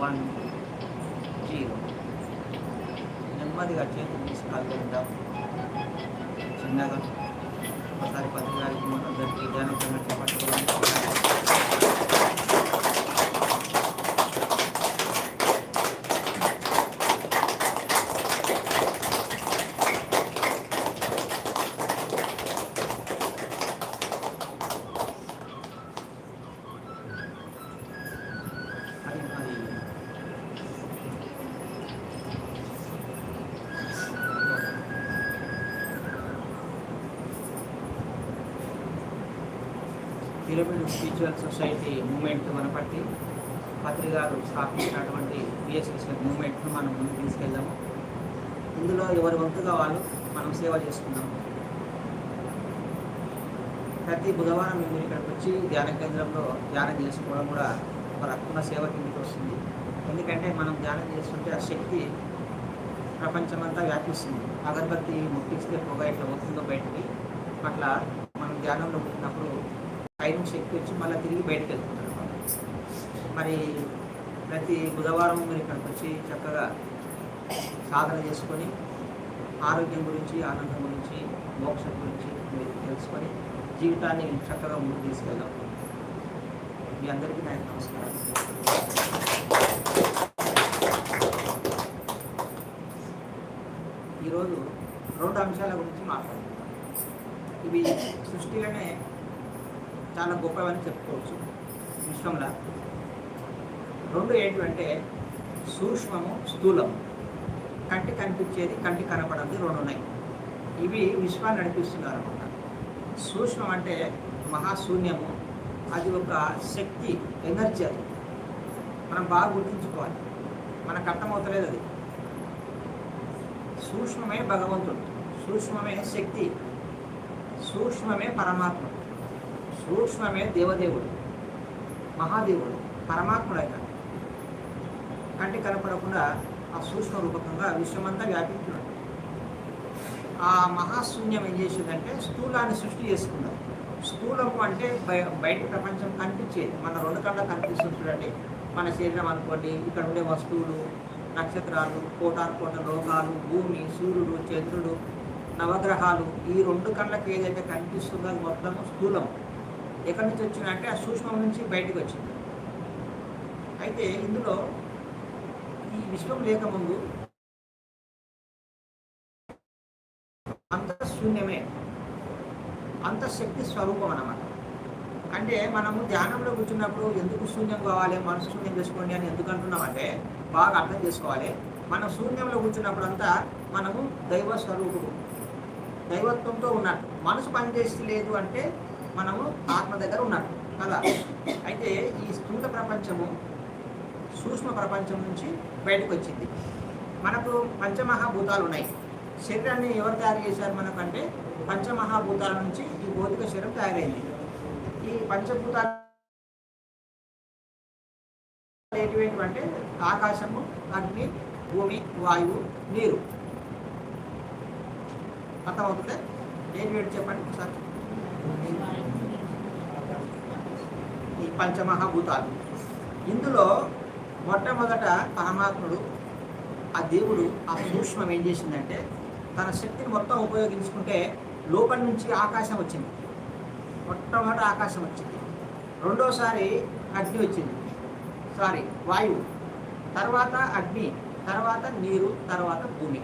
One zero నెమ్మదిగా చేతులు తీసుకెళ్తుంటాం చిన్నగా ఒకసారి పత్రికారికి మనందరికీ ధ్యానం సంఘటన పిరమిడ్ స్పిరిచువల్ సొసైటీ మూమెంట్ వనపట్టి పత్రి గారు స్థాపించినటువంటి బిఎస్ఎస్ఎల్ మూమెంట్ను మనం ముందుకు తీసుకెళ్దాము. ఇందులో ఎవరి వంతుగా వాళ్ళు మనం సేవ చేసుకున్నాము ప్రతి బుధవారం మేము ఇక్కడికి వచ్చి ధ్యాన కేంద్రంలో ధ్యానం చేసుకోవడం కూడా ఒక రకమైన సేవ కిందకి వస్తుంది. ఎందుకంటే మనం ధ్యానం చేస్తుంటే ఆ శక్తి ప్రపంచమంతా వ్యాపిస్తుంది. అగరబత్తి ముట్టిస్తే పొగ ఇట్లా వస్తుందో బయటికి అట్లా మనం ధ్యానంలో పుట్టినప్పుడు పైన ఎక్కి వచ్చి మళ్ళీ తిరిగి బయటకు వెళ్తుంటారు మరి ప్రతి బుధవారం మీరు ఇక్కడికి వచ్చి చక్కగా సాధన చేసుకొని ఆరోగ్యం గురించి ఆనందం గురించి మోక్షం గురించి మీరు తెలుసుకొని జీవితాన్ని చక్కగా ముందుకు తీసుకెళ్దాం. మీ అందరికీ నా యొక్క నమస్కారం. ఈరోజు రెండు అంశాల గురించి మాట్లాడుతున్నాం ఇవి సృష్టిలోనే చాలా గొప్పవని చెప్పుకోవచ్చు. విశ్వంలో. రెండు ఏంటంటే సూక్ష్మము స్థూలము. కంటి కనిపించేది కంటి కనపడంది రెండు ఉన్నాయి ఇవి విశ్వాన్ని నడిపిస్తున్నారు అనమాట సూక్ష్మం అంటే మహాశూన్యము. అది ఒక శక్తి ఎనర్జీ అది. మనం బాగా గుర్తుంచుకోవాలి. మనకు అర్థమవుతలేదు అది. సూక్ష్మమే భగవంతుడు. సూక్ష్మమే శక్తి. సూక్ష్మమే పరమాత్మ. సూక్ష్మమే దేవదేవుడు మహాదేవుడు పరమాత్ముడు కంటి కనపడకుండా ఆ సూక్ష్మ రూపకంగా విశ్వమంతా వ్యాపించున్నాడు ఆ మహాశూన్యం ఏం చేసిందంటే స్థూలాన్ని సృష్టి చేసుకున్నారు స్థూలము అంటే బయ- బయట ప్రపంచం కనిపించేది. మన రెండు కళ్ళ కనిపిస్తుంది చూడండి. మన శరీరం అనుకోండి ఇక్కడ ఉండే వస్తువులు నక్షత్రాలు కోటాను కోట లోకాలు భూమి సూర్యుడు చంద్రుడు నవగ్రహాలు ఈ రెండు కళ్ళకి ఏదైతే కనిపిస్తుందో అది మొత్తం స్థూలం ఎక్కడి నుంచి వచ్చిందంటే ఆ సూక్ష్మం నుంచి బయటకు వచ్చింది. అయితే ఇందులో ఈ విశ్వం లేకముందు అంత శూన్యమే అంత శక్తి స్వరూపం అన్నమాట. అంటే మనము ధ్యానంలో కూర్చున్నప్పుడు ఎందుకు శూన్యం కావాలి మనసు శూన్యం చేసుకోండి అని ఎందుకు అంటున్నామంటే బాగా అర్థం చేసుకోవాలి. మనం శూన్యంలో కూర్చున్నప్పుడు అంతా మనము దైవ స్వరూపుడు దైవత్వంతో ఉన్నట్టు మనసు పనిచేసి లేదు అంటే మనము మన దగ్గర ఉన్నట్టు కదా? అయితే ఈ స్థూల ప్రపంచము సూక్ష్మ ప్రపంచం నుంచి బయటకు వచ్చింది. మనకు పంచమహాభూతాలు ఉన్నాయి. శరీరాన్ని ఎవరు తయారు చేశారు మనకంటే పంచమహాభూతాల నుంచి ఈ భౌతిక శరీరం తయారైంది. ఈ పంచభూతాలు ఏంటివేంటి అంటే ఆకాశము అగ్ని భూమి వాయువు నీరు. అర్థమవుతుంది? ఏంటి చెప్పండి సార్ ఈ పంచమహాభూతాలు. ఇందులో మొట్టమొదట పరమాత్ముడు ఆ దేవుడు ఆ సూక్ష్మం ఏం చేసిందంటే తన శక్తిని మొత్తం ఉపయోగించుకుంటే లోపల నుంచి ఆకాశం వచ్చింది. మొట్టమొదట ఆకాశం వచ్చింది. రెండోసారి అగ్ని వచ్చింది. సారీ వాయువు. తర్వాత అగ్ని తర్వాత నీరు తర్వాత భూమి.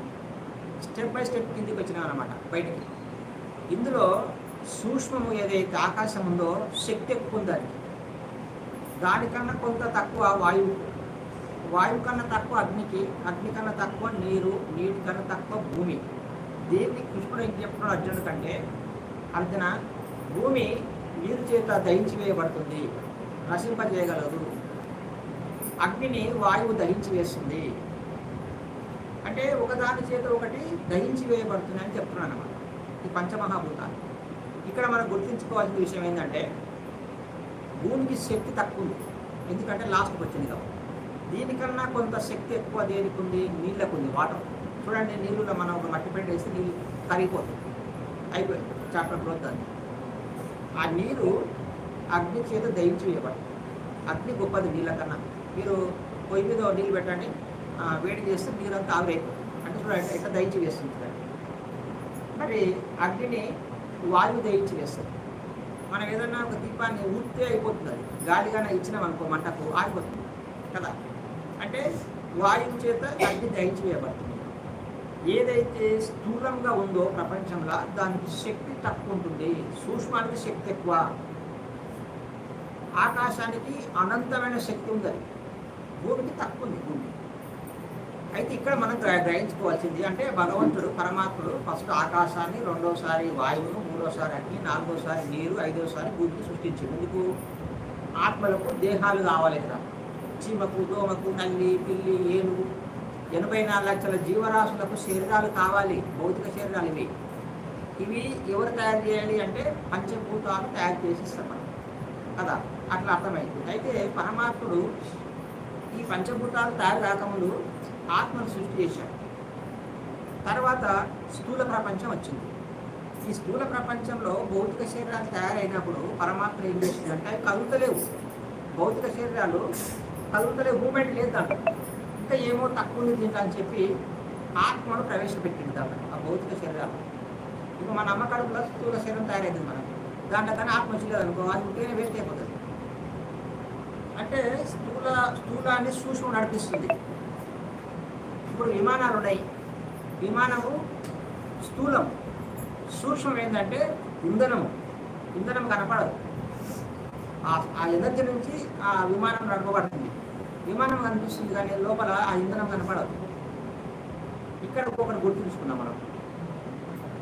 స్టెప్ బై స్టెప్ కిందికి వచ్చినాం అనమాట బయటికి. ఇందులో సూక్ష్మము ఏదైతే ఆకాశం ఉందో శక్తి ఎక్కువ ఉంది దానికి దానికన్నా కొంత తక్కువ వాయువు. వాయువు కన్నా తక్కువ అగ్నికి అగ్ని కన్నా తక్కువ నీరు నీటి కన్నా తక్కువ భూమి. దీన్ని కృష్ణుడు ఏం చెప్తున్నాడు అర్జునుడు కంటే అర్జున భూమి నీరు చేత దహించి వేయబడుతుంది నశింపజేయగలదు. అగ్నిని వాయువు దహించి వేస్తుంది అంటే ఒకదాని చేత ఒకటి దహించి వేయబడుతుంది అని చెప్తున్నాను అనమాట ఈ పంచమహాభూతాలు. ఇక్కడ మనం గుర్తుంచుకోవాల్సిన విషయం ఏంటంటే భూమికి శక్తి తక్కువ ఉంది. ఎందుకంటే లాస్ట్కి వచ్చింది కాబట్టి. దీనికన్నా కొంత శక్తి ఎక్కువ దేనికి ఉంది? నీళ్ళకు ఉంది. వాటర్ చూడండి నీళ్ళలో మనం ఒక మట్టి పెట్టి వేస్తే నీళ్ళు కరిగిపోతుంది అయిపోయింది. చాప్టర్ గ్రోత్ దాన్ని ఆ నీరు అగ్ని చేత దయించి వేయబడి అగ్ని గొప్పది నీళ్ళ కన్నా. మీరు పొయ్యి మీద నీళ్ళు పెట్టండి. వేడి చేస్తే నీరు అంతా ఆవిరైపోతుంది. అంటే చూడండి ఎట్లా దయించి వేస్తుంది మరి అగ్నిని వాయువు దయించి వేస్తుంది. మనం ఏదన్నా ఒక దీపాన్ని ఊపితే అయిపోతుంది అది. గాలిగానే ఇచ్చినాం అనుకో మంటకు ఆగిపోతుంది. కదా? అంటే వాయువు చేత అగ్ని దహించి వేయబడుతుంది ఏదైతే స్థూలంగా ఉందో ప్రపంచంలో దానికి శక్తి తక్కువ ఉంటుంది. సూక్ష్మానికి శక్తి ఎక్కువ. ఆకాశానికి అనంతమైన శక్తి ఉంది అది భూమికి తక్కువ ఉంది భూమి. అయితే ఇక్కడ మనం గ్రహించుకోవాల్సింది అంటే భగవంతుడు పరమాత్ముడు ఫస్ట్ ఆకాశాన్ని రెండోసారి వాయువును మూడోసారి అగ్ని నాలుగోసారి నీరు ఐదోసారి భూమిని సృష్టించింది. ఎందుకు? ఆత్మలకు దేహాలు కావాలి కదా. చీమకు దోమకు నల్లి పిల్లి ఏనుగు ఎనభై నాలుగు లక్షల జీవరాశులకు శరీరాలు కావాలి. భౌతిక శరీరాలు ఇవి. ఇవి ఎవరు తయారు చేయాలి అంటే పంచభూతాలు తయారు చేసి ఇస్తారు మనం కదా? అట్లా అర్థమైంది. అయితే పరమాత్ముడు ఈ పంచభూతాలు తయారు కాకముందు ఆత్మను సృష్టి చేశాడు. తర్వాత స్థూల ప్రపంచం వచ్చింది. ఈ స్థూల ప్రపంచంలో భౌతిక శరీరాలు తయారైనప్పుడు పరమాత్మ ఏం చేసింది అంటే అవి కలుగుతలేవు. భౌతిక శరీరాలు కలుగుతలేవు మూమెంట్ లేదు దాంట్లో. ఇంకా ఏమో తక్కువ ఉంది దీంట్లో అని చెప్పి ఆత్మను ప్రవేశపెట్టింది దాంట్లో ఆ భౌతిక శరీరాలు. ఇప్పుడు మన అమ్మ కడుపులో స్థూల శరీరం తయారైంది మనకి. దాంట్లో కానీ ఆత్మ వచ్చలేదు అనుకో అది ఉంటేనే వేస్ట్ అయిపోతుంది. అంటే స్థూల స్థూలాన్ని సూక్ష్మం నడిపిస్తుంది. ఇప్పుడు విమానాలు ఉన్నాయి విమానము స్థూలం. సూక్ష్మం ఏంటంటే ఇంధనము. ఇంధనం కనపడదు. ఆ- ఎనర్జీ నుంచి ఆ విమానం నడపబడుతుంది. విమానం కనిపిస్తుంది కానీ లోపల ఆ ఇంధనం కనపడదు. ఇక్కడ ఒకటి గుర్తుంచుకున్నాం మనం.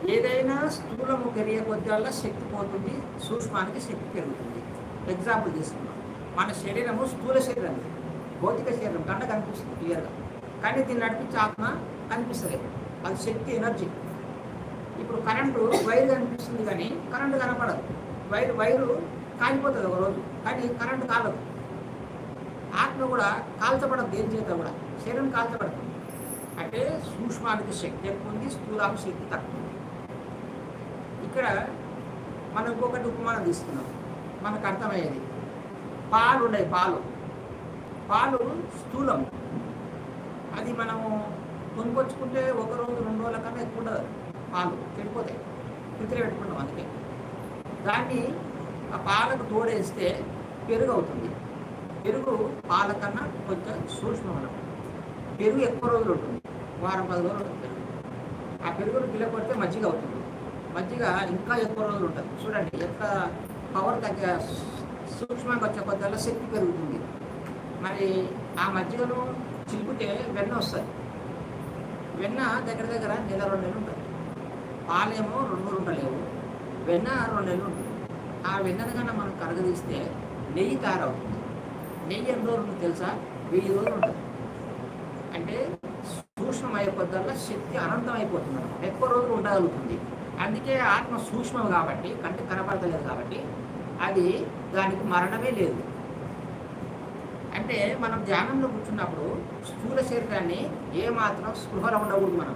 ఏదైనా స్థూలము పెరిగే కొద్దిగా శక్తి పోతుంది సూక్ష్మానికి శక్తి పెరుగుతుంది. ఎగ్జాంపుల్ తీసుకున్నాం మన శరీరము స్థూల శరీరం భౌతిక శరీరం కంట కనిపిస్తుంది క్లియర్గా కానీ దీన్ని నడిపించే ఆత్మ కనిపిస్తలేదు. అది శక్తి ఎనర్జీ. ఇప్పుడు కరెంటు వైర్ కనిపిస్తుంది కానీ కరెంటు కనపడదు. వైర్ వైరు కాలిపోతుంది ఒక రోజు కానీ కరెంటు కాలదు. ఆత్మ కూడా కాల్చబడదు దేని చేత కూడా? శరీరం కాల్చబడదు. అంటే సూక్ష్మానికి శక్తి ఎక్కువ ఉంది స్థూలానికి శక్తి తక్కువ ఉంది. ఇక్కడ మనం ఇంకొకటి ఉపమానం తీసుకున్నాం మనకు అర్థమయ్యేది. పాలు ఉన్నాయి పాలు. పాలు స్థూలం. అది మనము కొనుకొచ్చుకుంటే ఒక రోజు రెండు రోజుల కన్నా ఎక్కువ ఉండదు. పాలు చెడిపోతాయి. ఫ్రిడ్జ్లో పెట్టుకుంటాం అందుకే. దాన్ని ఆ పాలకు తోడేస్తే పెరుగు అవుతుంది పెరుగు పాల కన్నా కొంచెం సూక్ష్మం పెరుగు ఎక్కువ రోజులు ఉంటుంది. వారం పది రోజులు ఉంటుంది పెరుగు. ఆ పెరుగును కిలో కొడితే మజ్జిగ అవుతుంది. మజ్జిగ ఇంకా ఎక్కువ రోజులు ఉంటుంది. చూడండి ఎంత పవర్ తగ్గ సూక్ష్మంగా వచ్చే కొద్దిలో శక్తి పెరుగుతుంది. మరి ఆ మధ్యలో చిలుకుతే వెన్న వస్తుంది. వెన్న దగ్గర దగ్గర నెల రెండు నెలలు ఉంటుంది. పాలేమో రెండు రోజులు ఉండలేవు. వెన్న రెండు నెలలు ఉంటుంది. ఆ వెన్నను కన్నా మనం కరగదీస్తే నెయ్యి తయారవుతుంది నెయ్యి ఎన్ని రోజులు తెలుసా? వెయ్యి రోజులు ఉంటుంది. అంటే సూక్ష్మం కొద్దల్లా శక్తి అనంతం అయిపోతుంది ఎక్కువ రోజులు ఉండగలుగుతుంది. అందుకే ఆత్మ సూక్ష్మం కాబట్టి కంటి కనపడతలేదు కాబట్టి అది దానికి మరణమే లేదు. అంటే మనం ధ్యానంలో కూర్చున్నప్పుడు స్థూల శరీరాన్ని ఏమాత్రం స్పృహలో ఉండకూడదు మనం.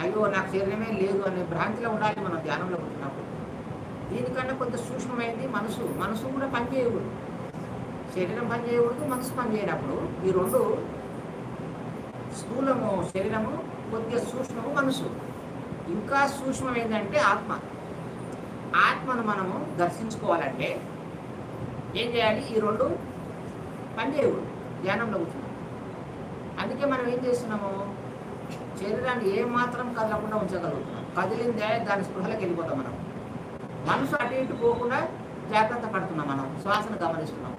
అయ్యో నాకు శరీరమే లేదు అనే భ్రాంతిలో ఉండాలి మనం ధ్యానంలో కూర్చున్నప్పుడు. దీనికన్నా కొంత సూక్ష్మమైంది మనసు. మనసు కూడా పనిచేయకూడదు శరీరం పనిచేయకూడదు మనసు పనిచేయనప్పుడు ఈ రెండు స్థూలము శరీరము కొద్దిగా సూక్ష్మము మనసు. ఇంకా సూక్ష్మం ఏంటంటే ఆత్మ. ఆత్మను మనము దర్శించుకోవాలంటే ఏం చేయాలి? ఈ రెండు పని చేయకూడదు. ధ్యానంలో కూర్చున్నాం అందుకే మనం ఏం చేస్తున్నాము శరీరాన్ని ఏ మాత్రం కదలకుండా ఉంచగలుగుతున్నాం. కదిలిందే దాని స్పృహలోకి వెళ్ళిపోతాం మనం. మనసు అటు ఇటు పోకుండా జాగ్రత్త పడుతున్నాం మనం. శ్వాసను గమనిస్తున్నాం.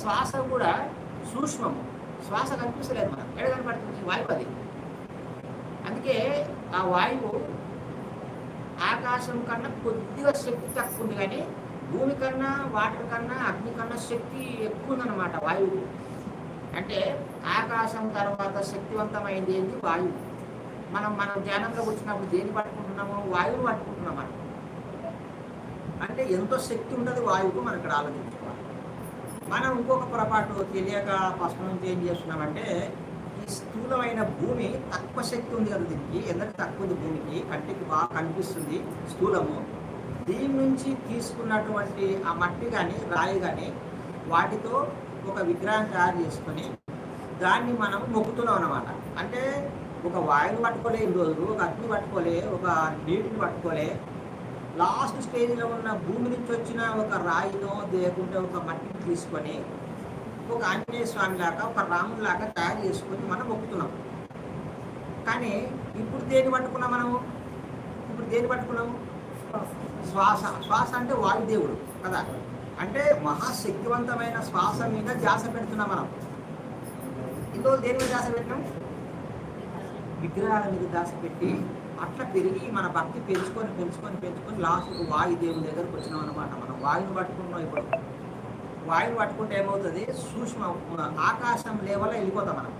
శ్వాస కూడా సూక్ష్మము. శ్వాస కనిపిస్తలేదు మనం ఎక్కడ కనపడుతుంది? వాయువు అది. అందుకే ఆ వాయువు ఆకాశం కన్నా కొద్దిగా శక్తి తక్కువ ఉంది కానీ భూమి కన్నా వాటర్ కన్నా అగ్ని కన్నా శక్తి ఎక్కువ ఉందన్నమాట వాయువు. అంటే ఆకాశం తర్వాత శక్తివంతమైంది ఏంటి? వాయువు. మనం మనం ధ్యానంలో వచ్చినప్పుడు దేన్ని పట్టుకుంటున్నామో? వాయువు పట్టుకుంటున్నాం మనం. అంటే ఎంతో శక్తి ఉండదు వాయువుకు మనం ఇక్కడ ఆలోచించుకోవాలి. మనం ఇంకొక పొరపాటు తెలియక ఫస్ట్ నుంచి ఏం చేస్తున్నామంటే ఈ స్థూలమైన భూమి తక్కువ శక్తి ఉంది కదా దీనికి. ఎందుకంటే తక్కువ ఉంది భూమికి? కంటికి బాగా కనిపిస్తుంది స్థూలము. దీని నుంచి తీసుకున్నటువంటి ఆ మట్టి కానీ రాయి కానీ వాటితో ఒక విగ్రహం తయారు చేసుకొని దాన్ని మనం మొక్కుతున్నాం అన్నమాట. అంటే ఒక వాయుని పట్టుకోలే రోజు రోజులు ఒక అగ్ని పట్టుకోలే ఒక నీటిని పట్టుకోలే. లాస్ట్ స్టేజ్లో ఉన్న భూమి నుంచి వచ్చిన ఒక రాయినో లేకుంటే ఒక మట్టిని తీసుకొని ఒక ఆంజనేయ స్వామి లాగా ఒక రాముని లాగా తయారు చేసుకొని మనం మొక్కుతున్నాం. కానీ ఇప్పుడు దేని పట్టుకున్నాం మనము? ఇప్పుడు దేని పట్టుకున్నాము? శ్వాస శ్వాస అంటే వాయుదేవుడు కదా. అంటే మహాశక్తివంతమైన శ్వాస మీద ధ్యాస పెడుతున్నాం మనం. ఇంకో దేని మీద ధ్యాస పెట్టాం విగ్రహాల మీద ధ్యాస పెట్టి అట్లా పెరిగి మన భక్తి పెంచుకొని పెంచుకొని పెంచుకొని లాస్ట్కు వాయుదేవుడి దగ్గరకు వచ్చినాం అనమాట మనం. వాయుని పట్టుకున్నాం ఇప్పుడు. వాయువు పట్టుకుంటే ఏమవుతుంది? సూక్ష్మ ఆకాశం లేవల వెళ్ళిపోతాం మనం.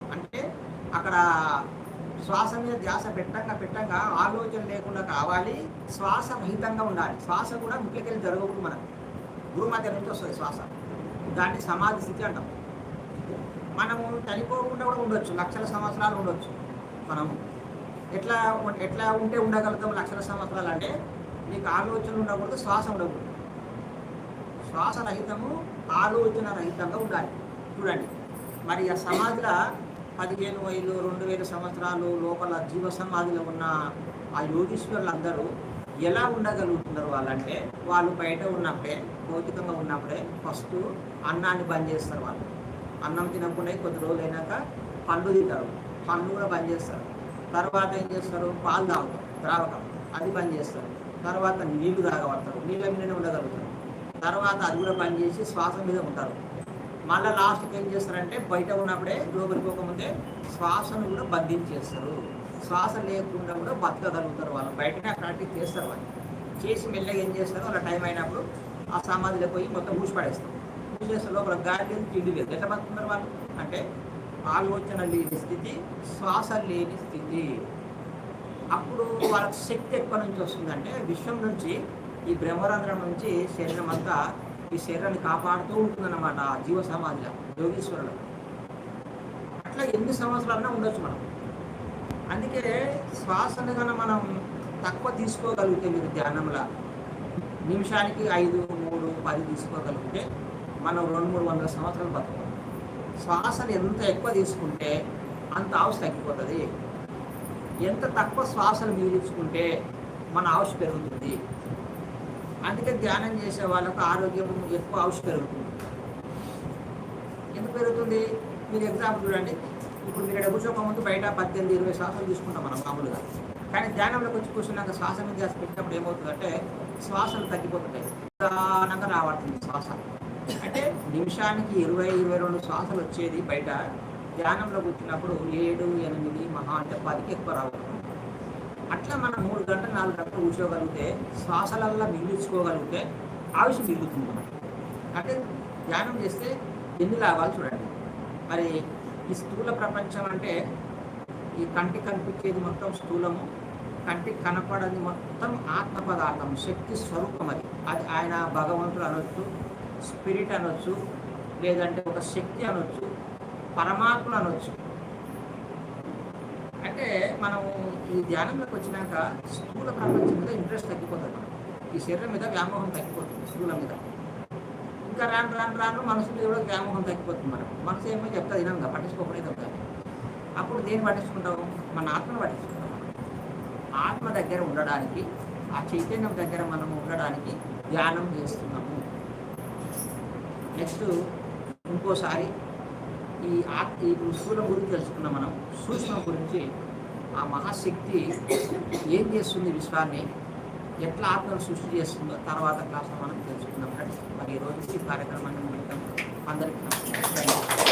అంటే అక్కడ శ్వాస మీద ధ్యాస పెట్టంగా పెట్టంగా ఆలోచన లేకుండా కావాలి. శ్వాస రహితంగా ఉండాలి. శ్వాస కూడా ముఖ్యకెళ్ళి జరగకూడదు మనం గురు మధ్య నుంచి వస్తుంది శ్వాస. దాన్ని సమాధి స్థితి అంటాం. మనము చనిపోకుండా కూడా ఉండొచ్చు. లక్షల సంవత్సరాలు ఉండొచ్చు. మనం ఎట్లా ఎట్లా ఉంటే ఉండగలుగుతాం లక్షల సంవత్సరాలు అంటే నీకు ఆలోచన ఉండకూడదు శ్వాస ఉండకూడదు. శ్వాస రహితము ఆలోచన రహితంగా ఉండాలి. చూడండి. మరి ఆ సమాధిలో పదిహేను వేలు రెండు వేల సంవత్సరాలు లోపల జీవ సమాధిలో ఉన్న ఆ యోగీశ్వరులందరూ ఎలా ఉండగలుగుతున్నారు వాళ్ళంటే వాళ్ళు బయట ఉన్నప్పుడే భౌతికంగా ఉన్నప్పుడే ఫస్ట్ అన్నాన్ని బంద్ చేస్తారు వాళ్ళు. అన్నం తినకుండా కొద్ది రోజులు అయినాక పండ్లు తింటారు. పండ్లు కూడా బంద్ చేస్తారు. తర్వాత ఏం చేస్తారు? పాలు తాగుతారు. ద్రావకం. అది బంద్ చేస్తారు. తర్వాత నీళ్ళు తాగబడతారు. నీళ్ళ మీదనే ఉండగలుగుతారు. తర్వాత అది కూడా బంద్ చేసి శ్వాస మీద ఉంటారు. మళ్ళీ లాస్ట్కి ఏం చేస్తారంటే బయట ఉన్నప్పుడే లోపలిపోకముందే శ్వాసను కూడా బంధించేస్తారు శ్వాస లేకుండా కూడా బతకగలుగుతారు వాళ్ళు. బయటనే ప్రాక్టీస్ చేస్తారు వాళ్ళు. చేసి మెల్లగా ఏం చేస్తారు? వాళ్ళ టైం అయినప్పుడు ఆ సమాధిలో పోయి మొత్తం ఊసిపడేస్తారు పడేస్తారు. లోపల గాలి తిండి లేదు. ఎట్లా బతుకున్నారు వాళ్ళు? అంటే ఆలోచన లేని స్థితి శ్వాస లేని స్థితి. అప్పుడు వాళ్ళకి శక్తి ఎక్కడి నుంచి వస్తుందంటే విశ్వం నుంచి ఈ బ్రహ్మరంధ్రం నుంచి శరీరం అంతా ఈ శరీరాన్ని కాపాడుతూ ఉంటుందన్నమాట ఆ జీవ సమాధిలో యోగీశ్వరుడు. అట్లా ఎన్ని సంవత్సరాలన్నా ఉండొచ్చు మనం. అందుకే శ్వాసను కన్నా మనం తక్కువ తీసుకోగలిగితే మీరు ధ్యానంలో నిమిషానికి ఐదు మూడు పది తీసుకోగలిగితే మనం రెండు మూడు వందల సంవత్సరాలు బతుకుతాం శ్వాసను ఎంత ఎక్కువ తీసుకుంటే అంత ఆవుష తగ్గిపోతుంది. ఎంత తక్కువ శ్వాసను మిగిలించుకుంటే మన ఆవుష పెరుగుతుంది. అందుకే ధ్యానం చేసే వాళ్ళకు ఆరోగ్యం ఎక్కువ ఆవుష్ పెరుగుతుంది ఎందుకు పెరుగుతుంది? మీరు ఎగ్జాంపుల్ చూడండి. ఇప్పుడు మీరు ఇక్కడ కూర్చోక ముందు బయట పద్దెనిమిది ఇరవై శ్వాసలు తీసుకుంటాం మనం మామూలుగా. కానీ ధ్యానంలోకి వచ్చి కూర్చున్నాక శ్వాస మీద ధ్యాస పెట్టినప్పుడు ఏమవుతుందంటే శ్వాసలు తగ్గిపోతుంటాయి. ప్రధానంగా రాబడుతుంది శ్వాస. అంటే నిమిషానికి ఇరవై ఇరవై రెండు శ్వాసలు వచ్చేది బయట. ధ్యానంలో కూర్చున్నప్పుడు ఏడు ఎనిమిది మహా అంటే పదికి ఎక్కువ రావడం అట్లా మనం మూడు గంటలు నాలుగు గంటలు కూర్చోగలిగితే శ్వాసలల్లా మిగిలించుకోగలిగితే ఆయుష్ మిగులుతుంది. అంటే ధ్యానం చేస్తే ఎన్ని లాభాలు చూడండి. మరి ఈ స్థూల ప్రపంచం అంటే ఈ కంటికి కనిపించేది మొత్తం స్థూలము కంటికి కనపడది మొత్తం ఆత్మ పదార్థం శక్తి స్వరూపం అది. అది ఆయన భగవంతుడు అనొచ్చు స్పిరిట్ అనొచ్చు లేదంటే ఒక శక్తి అనొచ్చు పరమాత్మ అనొచ్చు. అంటే మనం ఈ ధ్యానంలోకి వచ్చినాక స్థూల ప్రపంచం మీద ఇంట్రెస్ట్ తగ్గిపోతుంది. ఈ శరీరం మీద వ్యామోహం తగ్గిపోతుంది స్థూల మీద. ఇంకా రాను రాను రాను మనసు మీద కూడా వ్యామోహం తగ్గిపోతుంది మనం మనసు ఏమో చెప్తా తినంగా పట్టించుకోకుండా చెప్తాను అప్పుడు దేన్ని పట్టించుకుంటాము మన ఆత్మను పట్టించుకుంటాం. ఆత్మ దగ్గర ఉండడానికి ఆ చైతన్యం దగ్గర మనం ఉండడానికి ధ్యానం చేస్తున్నాము. నెక్స్ట్ ఇంకోసారి ఈ ఈ స్థూలం గురించి తెలుసుకున్నాం మనం. సూక్ష్మం గురించి. ఆ మహాశక్తి ఏం చేస్తుంది విశ్వాన్ని? ఎట్లా ఆత్మను సృష్టి చేస్తుందో తర్వాత క్లాస్లో మనం తెలుసుకుందాం. మరి మరి ఈరోజు ఈ కార్యక్రమాన్ని అందరికీ నమస్కారం.